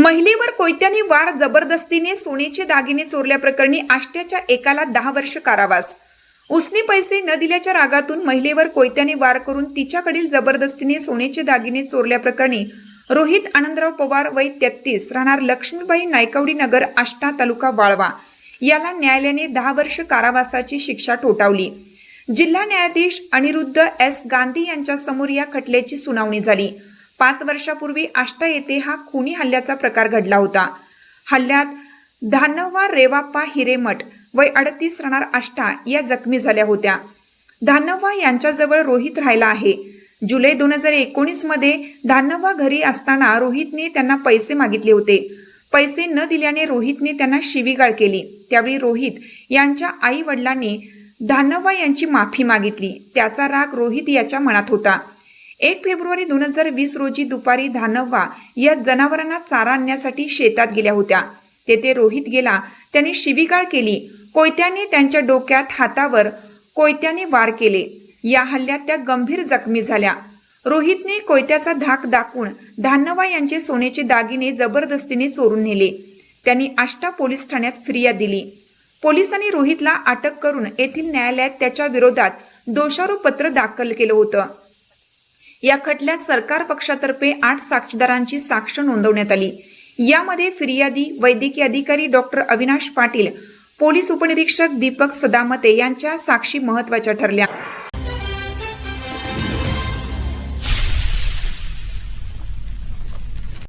महिलेवर कोयत्याने वार जबरदस्तीने सोन्याचे दागिने चोरल्याप्रकरणी आष्ट्याच्या एकाला दहा वर्ष कारावास. उसने पैसे न दिल्याच्या रागातून महिलेवर कोयत्याने वार करून तिच्याकडील जबरदस्तीने सोन्याचे दागिने चोरल्याप्रकरणी रोहित आनंदराव पवार वय तेहतीस राहणार लक्ष्मीबाई नायकवडी नगर आष्टा तालुका वाळवा. याला न्यायालयाने दहा वर्ष कारावासाची शिक्षा ठोठावली. जिल्हा न्यायाधीश अनिरुद्ध एस गांधी यांच्या समोर या खटल्याची सुनावणी झाली. पाच वर्षापूर्वी आष्टा येथे हा खुनी हल्ल्याचा प्रकार घडला होता. हल्ल्यात धानवा रेवाप्पा हिरेमठ वय अडतीस राहणार आष्टा या जखमी झाल्या होत्या. धानवा यांच्याजवळ रोहित राहिला आहे. जुलै दोन हजार एकोणीसमध्ये धानवा घरी असताना रोहितने त्यांना पैसे मागितले होते. पैसे न दिल्याने रोहितने त्यांना शिवीगाळ केली. त्यावेळी रोहित यांच्या आई वडिलांनी धानवा यांची माफी मागितली. त्याचा राग रोहित याच्या मनात होता. एक फेब्रुवारी दोन हजार वीस रोजी दुपारी धानव्वा या जनावरांना चारा आणण्यासाठी शेतात गेल्या होत्या. तेथे रोहित गेला. त्यांनी शिवीगाळ केली. कोयत्याने त्यांच्या डोक्यात हातावर कोयत्याने वार केले. या हल्ल्यात त्या गंभीर जखमी झाल्या. रोहितने कोयत्याचा धाक दाखवून धानवा यांचे सोन्याचे दागिने जबरदस्तीने चोरून नेले. त्यांनी आष्टा पोलीस ठाण्यात फिर्याद दिली. पोलिसांनी रोहितला अटक करून येथील न्यायालयात त्याच्या विरोधात दोषारोपपत्र दाखल केलं होतं. या खटल्यात सरकार पक्षातर्फे आठ साक्षीदारांची साक्ष नोंदवण्यात आली. यामध्ये फिर्यादी वैद्यकीय अधिकारी डॉक्टर अविनाश पाटील पोलीस उपनिरीक्षक दीपक सदामते यांच्या साक्षी महत्त्वाच्या ठरल्या.